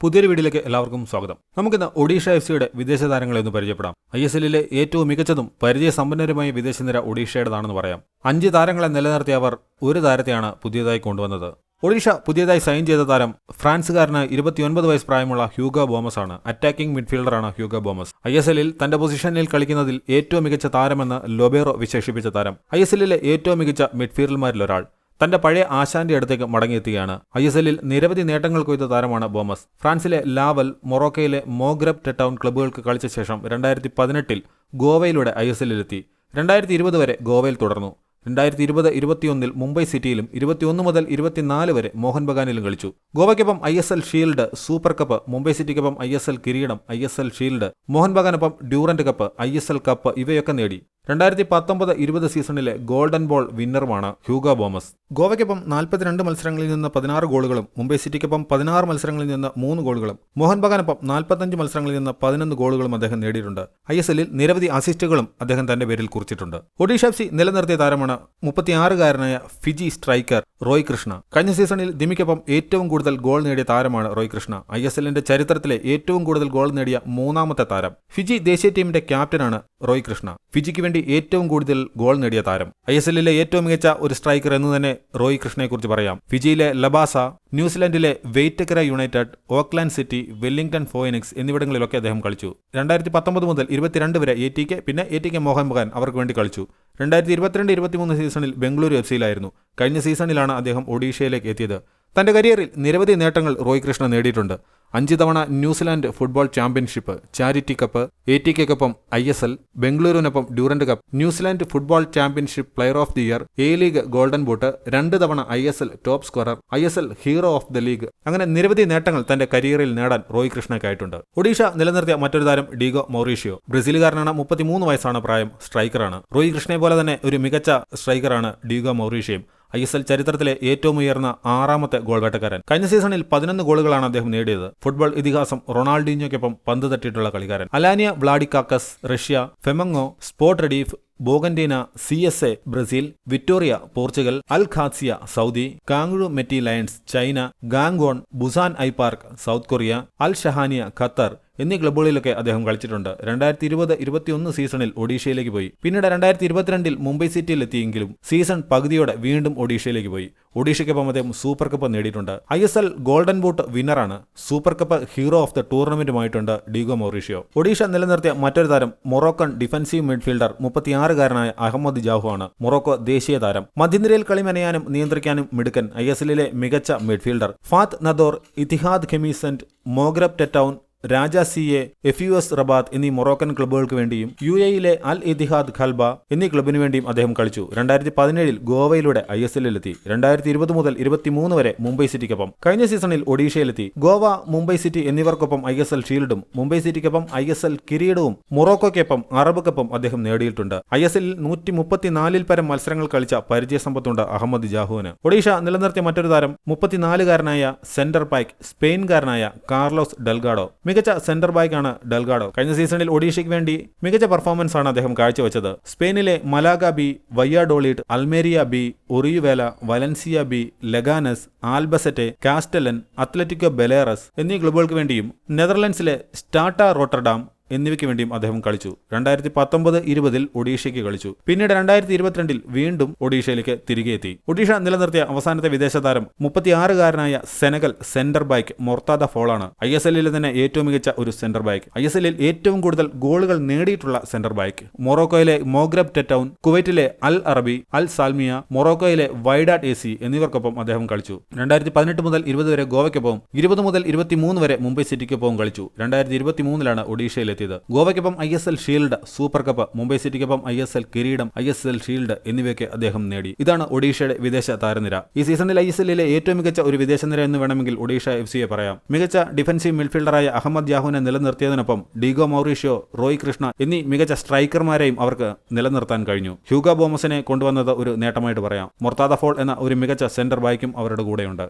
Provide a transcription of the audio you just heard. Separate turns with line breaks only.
പുതിയൊരു വീഡിയോയിലേക്ക് എല്ലാവർക്കും സ്വാഗതം. നമുക്കിന്ന് ഒഡീഷ എഫ് സിയുടെ വിദേശ താരങ്ങളെ ഒന്ന് പരിചയപ്പെടാം. ഐ എസ് എല്ലിലെ ഏറ്റവും മികച്ചതും പരിചയസമ്പന്നരുമായ വിദേശ നിര ഒഡീഷയുടേതാണെന്ന് പറയാം. അഞ്ച് താരങ്ങളെ നിലനിർത്തിയ അവർ ഒരു താരത്തെയാണ് പുതിയതായി കൊണ്ടുവന്നത്. ഒഡീഷ പുതിയതായി സൈൻ ചെയ്ത താരം ഫ്രാൻസുകാരന് ഇരുപത്തിയൊൻപത് വയസ്സ് പ്രായമുള്ള ഹ്യൂഗ ബോമസ് ആണ്. അറ്റാക്കിംഗ് മിഡ്ഫീൽഡറാണ് ഹ്യൂഗ ബോമസ്. ഐ എസ് എല്ലിൽ തന്റെ പൊസിഷനിൽ കളിക്കുന്നതിൽ ഏറ്റവും മികച്ച താരമെന്ന് ലൊബേറോ വിശേഷിപ്പിച്ച താരം. ഐ എസ് എല്ലിലെ ഏറ്റവും മികച്ച മിഡ്ഫീൽഡർമാരിൽ ഒരാൾ തന്റെ പഴയ ആശാന്റെ അടുത്തേക്ക് മടങ്ങിയെത്തുകയാണ്. ഐ എസ് എല്ലിൽ നിരവധി നേട്ടങ്ങൾ കൊയ്ത താരമാണ് ബോമസ്. ഫ്രാൻസിലെ ലാവൽ മൊറോക്കയിലെ മോഗ്രബ് ടെട്ടൌൺ ക്ലബ്ബുകൾക്ക് കളിച്ച ശേഷം രണ്ടായിരത്തി പതിനെട്ടിൽ ഗോവയിലൂടെ ഐ എസ് എല്ലിലെത്തി. രണ്ടായിരത്തി ഇരുപത് വരെ ഗോവയിൽ തുടർന്നു. രണ്ടായിരത്തി ഇരുപത് ഇരുപത്തിയൊന്നിൽ മുംബൈ സിറ്റിയിലും ഇരുപത്തിയൊന്ന് മുതൽ ഇരുപത്തിനാല് വരെ മോഹൻ ബഗാനിലും കളിച്ചു. ഗോവയ്ക്കൊപ്പം I S L shield super cup Mumbai സിറ്റിക്കൊപ്പം I S L കിരീടം I S L shield Mohan ബഗാനൊപ്പം Durand cup I S L cup ഇവയൊക്കെ നേടി. രണ്ടായിരത്തി പത്തൊമ്പത് ഇരുപത് സീസണിലെ ഗോൾഡൻ ബോൾ വിന്നറുമാണ് ഹ്യൂഗോ ബോമസ്. ഗോവയ്ക്കൊപ്പം നാൽപ്പത്തിരണ്ട് മത്സരങ്ങളിൽ നിന്ന് പതിനാറ് ഗോളുകളും മുംബൈ സിറ്റിക്കൊപ്പം പതിനാറ് മത്സരങ്ങളിൽ നിന്ന് മൂന്ന് ഗോളുകളും മോഹൻ ബഗാനൊപ്പം നാൽപ്പത്തഞ്ച് മത്സരങ്ങളിൽ നിന്ന് പതിനൊന്ന് ഗോളുകളും അദ്ദേഹം നേടിയിട്ടുണ്ട്. ഐ എസ് എല്ലിൽ നിരവധി അസിസ്റ്റുകളും അദ്ദേഹം തന്റെ പേരിൽ കുറിച്ചിട്ടുണ്ട്. ഒഡീഷ എഫ് സി നിലനിർത്തിയ താരമാണ് മുപ്പത്തിയാറുകാരനായ ഫിജി സ്ട്രൈക്കർ. റോയ് കൃഷ്ണ. കഴിഞ്ഞ സീസണിൽ ദിമിക്കൊപ്പം ഏറ്റവും കൂടുതൽ ഗോൾ നേടിയ താരമാണ് റോയ് കൃഷ്ണ. ഐ എസ് എല്ലിന്റെ ചരിത്രത്തിലെ ഏറ്റവും കൂടുതൽ ഗോൾ നേടിയ മൂന്നാമത്തെ താരം. ഫിജി ദേശീയ ടീമിന്റെ ക്യാപ്റ്റനാണ് റോയ് കൃഷ്ണ. ഫിജിക്ക് വേണ്ടി ഏറ്റവും കൂടുതൽ ഗോൾ നേടിയ താരം. ഐ എസ് എല്ലിലെ ഏറ്റവും മികച്ച ഒരു സ്ട്രൈക്കർ എന്ന് തന്നെ റോയ് കൃഷ്ണയെക്കുറിച്ച് പറയാം. ഫിജിയിലെ Labasa ന്യൂസിലൻഡിലെ Waitakere United Auckland City Wellington Phoenix എന്നിവിടങ്ങളിലൊക്കെ അദ്ദേഹം കളിച്ചു. രണ്ടായിരത്തി പത്തൊമ്പത് മുതൽ ഇരുപത്തിരണ്ട് വരെ എ ടി കെ പിന്നെ A T K Mohan Bagan അവർക്ക് വേണ്ടി കളിച്ചു. രണ്ടായിരത്തി ഇരുപത്തിരണ്ട് ഇരുപത്തിമൂന്ന് സീസണിൽ ബംഗളൂരു എഫ് സിയിലായിരുന്നു കഴിഞ്ഞ സീസണിലാണ് അദ്ദേഹം ഒഡീഷയിലേക്ക് എത്തിയത്. തന്റെ കരിയറിൽ നിരവധി നേട്ടങ്ങൾ റോയ് കൃഷ്ണ നേടിയിട്ടുണ്ട്. അഞ്ച് തവണ New Zealand football championship charity cup A T കെക്കൊപ്പം I S L ബംഗളൂരുവിനൊപ്പം Durand cup New Zealand football championship player of the year A league golden boot രണ്ട് തവണ I S L top scorer I S L hero of the league. അങ്ങനെ നിരവധി നേട്ടങ്ങൾ തന്റെ കരിയറിൽ നേടാൻ റോയ് കൃഷ്ണയ്ക്കായിട്ടുണ്ട്. ഒഡീഷ നിലനിർത്തിയ മറ്റൊരു താരം ഡീഗോ മൗറീഷ്യോ ബ്രസീലുകാരനാണ് മുപ്പത്തിമൂന്ന് വയസ്സാണ് പ്രായം സ്ട്രൈക്കറാണ്. റോയ് കൃഷ്ണയെ പോലെ തന്നെ ഒരു മികച്ച സ്ട്രൈക്കറാണ് ഡീഗോ മൗറീഷ്യയും. ഐ എസ് എൽ ചരിത്രത്തിലെ ഏറ്റവും ഉയർന്ന ആറാമത്തെ ഗോൾ വേട്ടക്കാരൻ കഴിഞ്ഞ സീസണിൽ പതിനൊന്ന് ഗോളുകളാണ് അദ്ദേഹം നേടിയത്. ഫുട്ബോൾ ഇതിഹാസം റൊണാൾഡീഞ്ഞോയ്ക്കൊപ്പം പന്ത് തട്ടിയിട്ടുള്ള കളിക്കാരൻ. Alania Vladikavkaz Russia Flamengo Sport Recife Bragantino C S A Brazil Vitoria Portugal Al Qadsiah Saudi Cangzhou Mighty Lions China Gangwon Busan I Park South Korea Al Shahaniya Qatar എന്നീ ക്ലബ്ബുകളിലൊക്കെ അദ്ദേഹം കളിച്ചിട്ടുണ്ട്. രണ്ടായിരത്തി ഇരുപത് ഇരുപത്തിയൊന്ന് സീസണിൽ ഒഡീഷയിലേക്ക് പോയി. പിന്നീട് രണ്ടായിരത്തി ഇരുപത്തിരണ്ടിൽ മുംബൈ സിറ്റിയിൽ എത്തിയെങ്കിലും സീസൺ പകുതിയോടെ വീണ്ടും ഒഡീഷയിലേക്ക് പോയി. ഒഡീഷയ്ക്കൊപ്പം അദ്ദേഹം സൂപ്പർ കപ്പ് നേടിയിട്ടുണ്ട്. I S L golden boot വിന്നറാണ് super cup hero of the ടൂർണമെന്റുമായിട്ടുണ്ട് Diego Mauricio. Odisha നിലനിർത്തിയ മറ്റൊരു താരം മൊറോക്കൺ ഡിഫൻസീവ് മിഡ്ഫീൽഡർ മുപ്പത്തിയാറുകാരനായ അഹമ്മദ് ജാഹു ആണ് മൊറോക്കോ ദേശീയ താരം. മധ്യനിരയിൽ കളി മെനയാനും നിയന്ത്രിക്കാനും മിടുക്കൻ ഐ എസ് എല്ലിലെ മികച്ച midfielder Fath Nador Ittihad Khemisset Maghreb Tetouan Raja C A F U S Rabat എന്നീ മൊറോക്കൻ ക്ലബ്ബുകൾക്ക് വേണ്ടിയും യു എയിലെ അൽ ഇതിഹാദ് ഖൽബ എന്നീ ക്ലബിനു വേണ്ടിയും അദ്ദേഹം കളിച്ചു. രണ്ടായിരത്തി പതിനേഴിൽ ഗോവയിലൂടെ ഐ എസ് എല്ലിലെത്തി. രണ്ടായിരത്തി ഇരുപത് മുതൽ ഇരുപത്തിമൂന്ന് വരെ മുംബൈ സിറ്റിക്കൊപ്പം. കഴിഞ്ഞ സീസണിൽ ഒഡീഷയിലെത്തി. ഗോവ മുംബൈ സിറ്റി എന്നിവർക്കൊപ്പം ഐ എസ് എൽ ഷീൽഡും മുംബൈ സിറ്റിക്കൊപ്പം ഐ എസ് എൽ കിരീടവും മൊറോക്കോയ്ക്കൊപ്പം അറബ് കപ്പും അദ്ദേഹം നേടിയിട്ടുണ്ട്. ഐ എസ് എല്ലിൽ നൂറ്റി മുപ്പത്തിനാലിൽ പരം മത്സരങ്ങൾ കളിച്ച പരിചയ പരിചയസമ്പത്തുണ്ട് അഹമ്മദ് ജാഹുവിന്. ഒഡീഷ നിലനിർത്തിയ മറ്റൊരു താരം മുപ്പത്തിനാലുകാരനായ സെന്റർ ബാക്ക് സ്പെയിൻകാരനായ കാർലോസ് ഡെൽഗാഡോ. മികച്ച സെന്റർ ബാക്കാണ് ഡൽഗാഡോ. കഴിഞ്ഞ സീസണിൽ ഒഡീഷയ്ക്ക് വേണ്ടി മികച്ച പെർഫോമൻസ് ആണ് അദ്ദേഹം കാഴ്ചവെച്ചത്. സ്പെയിനിലെ Malaga B Valladolid Almeria B Orihuela Valencia B Leganes Albacete Castellon Atletico Baleares എന്നീ ക്ലബുകൾക്ക് വേണ്ടിയും നെതർലൻഡ്സിലെ സ്റ്റാർട്ട റോട്ടർഡാം എന്നിവയ്ക്ക് വേണ്ടിയും അദ്ദേഹം കളിച്ചു. രണ്ടായിരത്തി പത്തൊമ്പത് ഇരുപതിൽ ഒഡീഷയ്ക്ക് കളിച്ചു. പിന്നീട് രണ്ടായിരത്തി ഇരുപത്തിരണ്ടിൽ വീണ്ടും ഒഡീഷയിലേക്ക് തിരികെ എത്തി. ഒഡീഷ നിലനിർത്തിയ അവസാനത്തെ വിദേശ താരം മുപ്പത്തിയാറുകാരനായ സെനഗൽ സെന്റർ ബാക്ക് മൊർത്താദ ഫോളാണ്. ഐ എസ് എല്ലിലെ തന്നെ ഏറ്റവും മികച്ച ഒരു സെന്റർ ബാക്ക്. ഐ എസ് എല്ലിൽ ഏറ്റവും കൂടുതൽ ഗോളുകൾ നേടിയിട്ടുള്ള സെന്റർ ബാക്ക്. മൊറോക്കോയിലെ മോഗ്രബ് ടെറ്റൌൺ കുവൈറ്റിലെ അൽ അറബി അൽ സാൽമിയ മൊറോക്കോയിലെ വൈഡാട്ട് എ സി എന്നിവർക്കൊപ്പം അദ്ദേഹം കളിച്ചു. രണ്ടായിരത്തി പതിനെട്ട് മുതൽ ഇരുപത് വരെ ഗോവയ്ക്കൊപ്പം ഇരുപത് മുതൽ ഇരുപത്തിമൂന്ന് വരെ മുംബൈ സിറ്റിക്കൊപ്പം കളിച്ചു. രണ്ടായിരത്തി ഇരുപത്തിമൂന്നിലാണ് ഒഡീഷയിൽ എത്തിയത്. ഗോവയ്ക്കൊപ്പം I S L shield super cup Mumbai സിറ്റിക്കൊപ്പം I S L കിരീടം ഐ എസ് എൽ ഷീൽഡ് എന്നിവയൊക്കെ അദ്ദേഹം നേടി. ഇതാണ് ഒഡീഷയുടെ വിദേശ താരനിര. ഈ സീസണിൽ ഐ എസ് എല്ലിലെ ഏറ്റവും മികച്ച ഒരു വിദേശ നിര എന്ന് വേണമെങ്കിൽ ഒഡീഷ എഫ് സിയെ പറയാം. മികച്ച ഡിഫൻസീവ് മിഡ്ഫീൽഡറായ അഹമ്മദ് യാഹുവിനെ നിലനിർത്തിയതിനൊപ്പം ഡീഗോ മൗറീഷ്യോ റോയ് കൃഷ്ണ എന്നീ മികച്ച സ്ട്രൈക്കർമാരെയും അവർക്ക് നിലനിർത്താൻ കഴിഞ്ഞു. ഹ്യൂഗ ബോമസിനെ കൊണ്ടുവന്നത് ഒരു നേട്ടമായിട്ട് പറയാം. മൊർത്താദ ഫോൾ എന്ന ഒരു മികച്ച സെന്റർ ബാക്കും അവരുടെ കൂടെയുണ്ട്.